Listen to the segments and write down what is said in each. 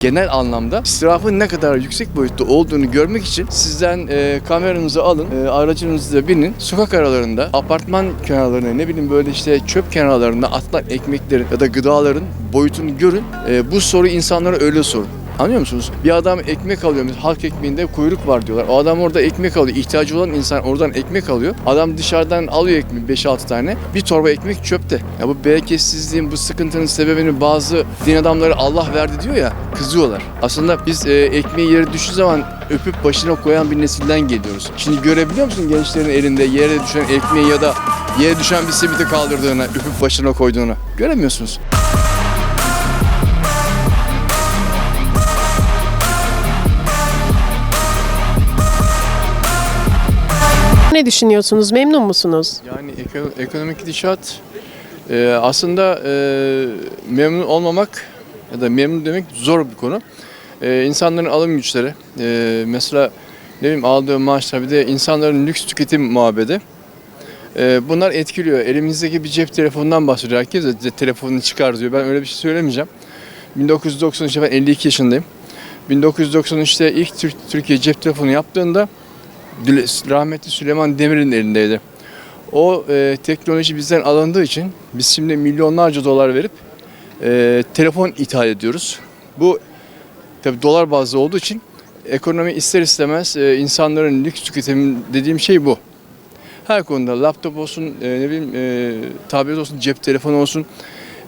genel anlamda israfın ne kadar yüksek boyutta olduğunu görmek için sizden e, kameranızı alın, e, aracınızı binin, sokak aralarında, apartman kenarlarında, ne bileyim böyle işte çöp kenarlarında atılan ekmeklerin ya da gıdaların boyutunu görün. E, bu soru insanlara öyle sorun. Anlıyor musunuz? Bir adam ekmek alıyor. Halk ekmeğinde kuyruk var diyorlar. O adam orada ekmek alıyor. İhtiyacı olan insan oradan ekmek alıyor. Adam dışarıdan alıyor ekmeği 5-6 tane. Bir torba ekmek çöpte. Ya bu bereketsizliğin, bu sıkıntının sebebini bazı din adamları Allah verdi diyor ya kızıyorlar. Aslında biz e, ekmeği yere düştüğü zaman öpüp başına koyan bir nesilden geliyoruz. Şimdi görebiliyor musun gençlerin elinde yere düşen ekmeği ya da yere düşen bir simiti kaldırdığını, öpüp başına koyduğunu? Göremiyorsunuz. Ne düşünüyorsunuz? Memnun musunuz? Yani eko- ekonomik gidişat e, aslında e, memnun olmamak ya da memnun demek zor bir konu. E, insanların alım güçleri, e, mesela ne bileyim aldığı maaşlar bir de insanların lüks tüketim muhabbeti. E, bunlar etkiliyor. Elimizdeki bir cep telefonundan bahsediyor herkes de telefonunu çıkar diyor. Ben öyle bir şey söylemeyeceğim. 1993'te ben 52 yaşındayım. 1993'te ilk Türk, Türkiye cep telefonu yaptığında rahmetli Süleyman Demir'in elindeydi. O e, teknoloji bizden alındığı için biz şimdi milyonlarca dolar verip e, telefon ithal ediyoruz. Bu tabi dolar bazlı olduğu için ekonomi ister istemez e, insanların lüks tüketimi dediğim şey bu. Her konuda laptop olsun, e, ne bileyim e, tablet olsun, cep telefonu olsun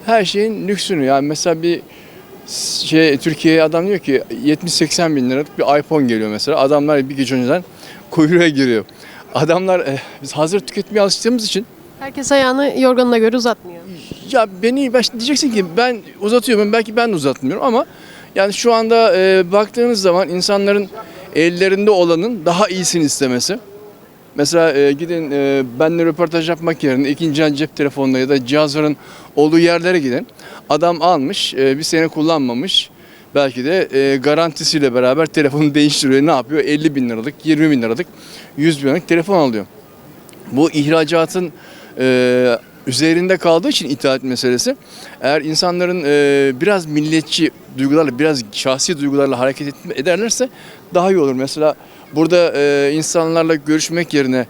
her şeyin lüksünü yani mesela bir şey Türkiye'ye adam diyor ki 70-80 bin liralık bir iPhone geliyor mesela. Adamlar bir gece önceden kuyruğa giriyor. Adamlar e, biz hazır tüketmeye alıştığımız için Herkes ayağını yorganına göre uzatmıyor. ya beni baş, diyeceksin ki ben uzatıyorum belki ben de uzatmıyorum ama yani şu anda e, baktığınız zaman insanların ellerinde olanın daha iyisini istemesi. Mesela e, gidin e, benle röportaj yapmak yerine ikinci el cep telefonla ya da cihazların olduğu yerlere gidin. Adam almış, e, bir sene kullanmamış. Belki de e, garantisiyle beraber telefonu değiştiriyor. Ne yapıyor? 50 bin liralık, 20 bin liralık, 100 bin liralık telefon alıyor. Bu ihracatın e, üzerinde kaldığı için itaat meselesi. Eğer insanların e, biraz milliyetçi duygularla, biraz şahsi duygularla hareket et- ederlerse daha iyi olur. Mesela burada e, insanlarla görüşmek yerine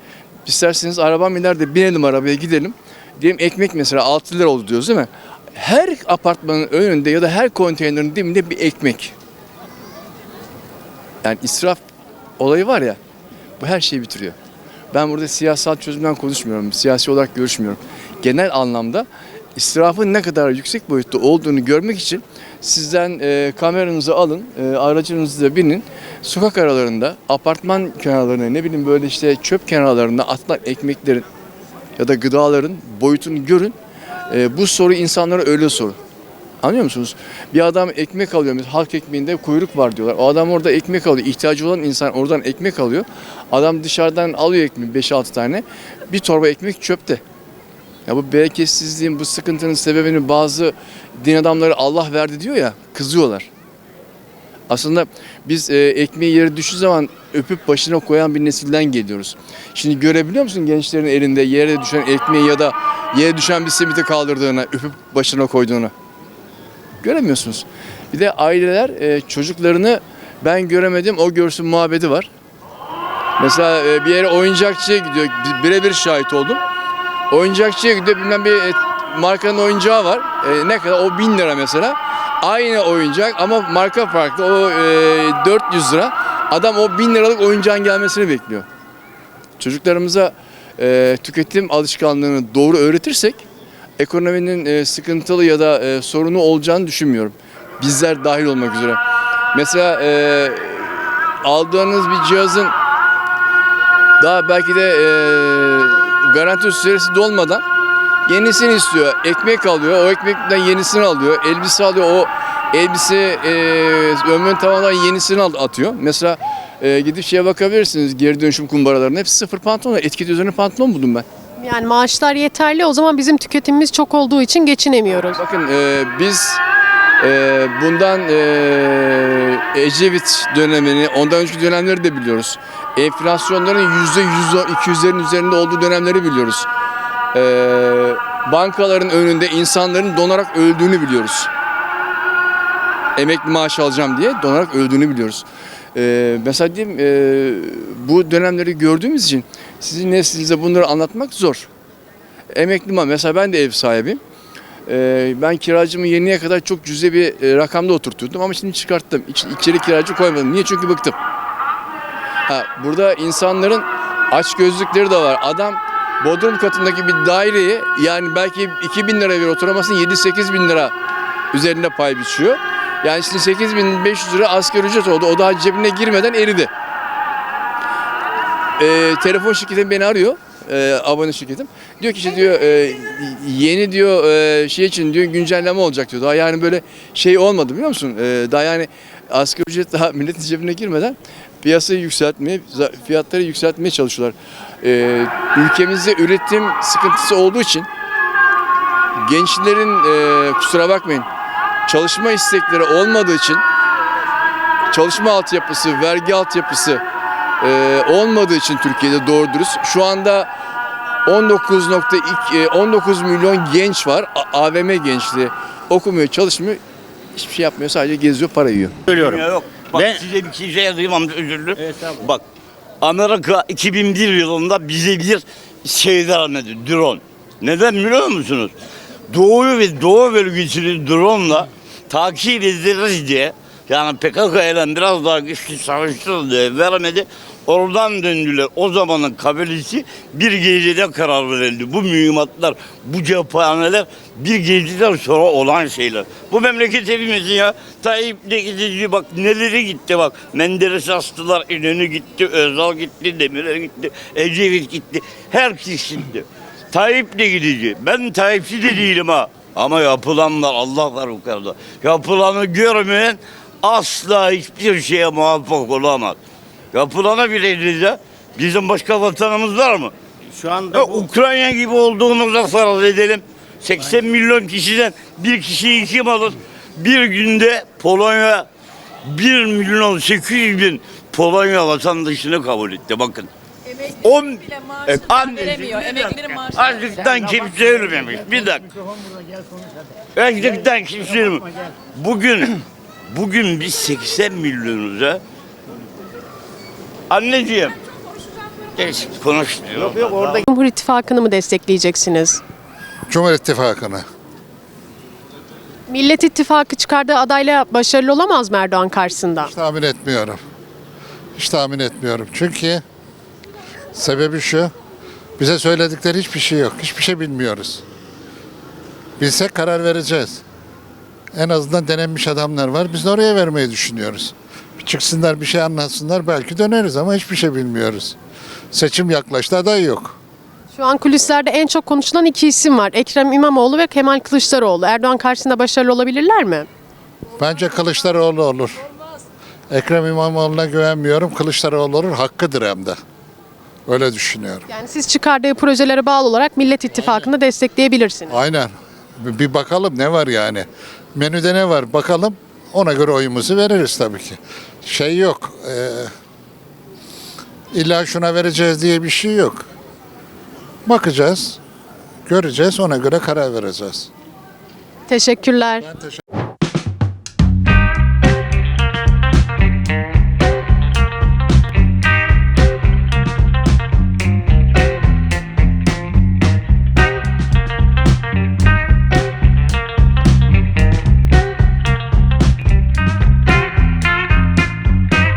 isterseniz arabam iner de binelim arabaya gidelim. Diyelim ekmek mesela 6 lira oldu diyoruz değil mi? Her apartmanın önünde ya da her konteynerin dibinde bir ekmek. Yani israf olayı var ya bu her şeyi bitiriyor. Ben burada siyasal çözümden konuşmuyorum, siyasi olarak görüşmüyorum. Genel anlamda israfın ne kadar yüksek boyutta olduğunu görmek için sizden e, kameranızı alın, e, aracınızı da binin. Sokak aralarında, apartman kenarlarında, ne bileyim böyle işte çöp kenarlarında atılan ekmeklerin ya da gıdaların boyutunu görün. E, bu soru insanlara öyle sorun. Anlıyor musunuz? Bir adam ekmek alıyor. Mesela halk ekmeğinde kuyruk var diyorlar. O adam orada ekmek alıyor. İhtiyacı olan insan oradan ekmek alıyor. Adam dışarıdan alıyor ekmeği 5-6 tane. Bir torba ekmek çöpte. Ya bu bereketsizliğin, bu sıkıntının sebebini bazı din adamları Allah verdi diyor ya kızıyorlar. Aslında biz e, ekmeği yere düştüğü zaman öpüp başına koyan bir nesilden geliyoruz. Şimdi görebiliyor musun gençlerin elinde yere düşen ekmeği ya da yere düşen bir simiti kaldırdığını, öpüp başına koyduğunu? Göremiyorsunuz. Bir de aileler e, çocuklarını ben göremedim o görsün muhabbeti var. Mesela e, bir yere oyuncakçıya gidiyor. bi- Birebir şahit oldum. Oyuncakçıya gidiyor bilmem bir e, markanın oyuncağı var. E, ne kadar? O 1000 lira mesela. Aynı oyuncak ama marka farklı. O e, 400 lira. Adam o 1000 liralık oyuncağın gelmesini bekliyor. Çocuklarımıza e, tüketim alışkanlığını doğru öğretirsek ekonominin e, sıkıntılı ya da e, sorunu olacağını düşünmüyorum. Bizler dahil olmak üzere. Mesela e, aldığınız bir cihazın daha belki de e, garanti süresi dolmadan yenisini istiyor. Ekmek alıyor, o ekmekten yenisini alıyor. Elbise alıyor, o elbise e, ömrünü tamamlayan yenisini al- atıyor. Mesela e, gidip şeye bakabilirsiniz geri dönüşüm kumbaralarının hepsi sıfır pantolon. Etiket üzerine pantolon buldum ben. Yani maaşlar yeterli o zaman bizim tüketimimiz çok olduğu için geçinemiyoruz. Bakın e, biz e, bundan e, Ecevit dönemini, ondan önceki dönemleri de biliyoruz. Enflasyonların yüzde yüz, 200'lerin üzerinde olduğu dönemleri biliyoruz. E, bankaların önünde insanların donarak öldüğünü biliyoruz. emekli maaşı alacağım diye donarak öldüğünü biliyoruz. Ee, mesela diyeyim e, bu dönemleri gördüğümüz için sizin neslinize bunları anlatmak zor. Emekli maaş, mesela ben de ev sahibiyim. Ee, ben kiracımı yeniye kadar çok cüzi bir e, rakamda oturtuyordum ama şimdi çıkarttım. İç, içeri kiracı koymadım. Niye? Çünkü bıktım. Ha, burada insanların aç gözlükleri de var. Adam Bodrum katındaki bir daireyi yani belki 2000 lira bir oturmasın 7-8 bin lira üzerinde pay biçiyor. Yani şimdi 8500 lira asgari ücret oldu. O daha cebine girmeden eridi. Ee, telefon şirketim beni arıyor. Ee, abone şirketim. Diyor ki işte diyor e, yeni diyor e, şey için diyor güncelleme olacak diyor. Daha yani böyle şey olmadı biliyor musun? Ee, daha yani asgari ücret daha milletin cebine girmeden piyasayı yükseltmeye, fiyatları yükseltmeye çalışıyorlar. Ee, ülkemizde üretim sıkıntısı olduğu için gençlerin e, kusura bakmayın çalışma istekleri olmadığı için çalışma altyapısı, vergi altyapısı e, olmadığı için Türkiye'de doğru dürüst şu anda 19.2 e, 19 milyon genç var. AVM gençliği okumuyor, çalışmıyor. Hiçbir şey yapmıyor. Sadece geziyor, para yiyor. Söylüyorum. Yok. Bak Ben- size bir şey yazayım amca özür dilerim. Estağfurullah. Bak Amerika 2001 yılında bize bir şey vermedi drone. Neden biliyor musunuz? Doğuyu ve doğu bölgesini drone'la takip ederiz diye yani PKK ile biraz daha güçlü savaştırız diye vermedi. Oradan döndüler. O zamanın kabilesi bir gecede karar verildi. Bu mühimmatlar, bu cephaneler bir geceden sonra olan şeyler. Bu memleket hepimizin ya. Tayyip de gidici bak neleri gitti bak. Menderes astılar, İnönü gitti, Özal gitti, Demirel gitti, Ecevit gitti. Herkes gitti. Tayyip de gidici. Ben Tayyipçi de değilim ha. Ama yapılanlar Allah var yukarıda. Yapılanı görmeyen asla hiçbir şeye muvaffak olamaz. Yapılana bile bizim başka vatanımız var mı? Şu anda Ya bu, Ukrayna gibi olduğumuza farz edelim. 80 milyon kişiden bir kişiyi kim alır? Bir günde Polonya 1 milyon 800 bin Polonya vatandaşını kabul etti bakın. On, bile maaş e, anneciğim, veremiyor. Emeklilerin maaşı Açlıktan kimse ölmemiş. Bir dakika. Açlıktan kimse ölmemiş. Bugün, bugün biz 80 milyonuz ha. Anneciğim. Geç konuş diyor. yok yok orada Cumhur İttifakı'nı mı destekleyeceksiniz? Cumhur İttifakı'nı. Millet İttifakı çıkardığı adayla başarılı olamaz mı Erdoğan karşısında? Hiç tahmin etmiyorum. Hiç tahmin etmiyorum. Çünkü sebebi şu. Bize söyledikleri hiçbir şey yok. Hiçbir şey bilmiyoruz. Bilsek karar vereceğiz. En azından denenmiş adamlar var. Biz de oraya vermeyi düşünüyoruz. Çıksınlar bir şey anlatsınlar belki döneriz ama hiçbir şey bilmiyoruz. Seçim yaklaştı aday yok. Şu an kulislerde en çok konuşulan iki isim var. Ekrem İmamoğlu ve Kemal Kılıçdaroğlu. Erdoğan karşısında başarılı olabilirler mi? Bence Kılıçdaroğlu olur. Ekrem İmamoğlu'na güvenmiyorum. Kılıçdaroğlu olur. Hakkıdır hem de. Öyle düşünüyorum. Yani siz çıkardığı projelere bağlı olarak Millet İttifakı'nı destekleyebilirsiniz. Aynen. Bir bakalım ne var yani. Menüde ne var bakalım. Ona göre oyumuzu veririz tabii ki. Şey yok. eee illa şuna vereceğiz diye bir şey yok. Bakacağız. Göreceğiz. Ona göre karar vereceğiz. Teşekkürler. Ben teşekkür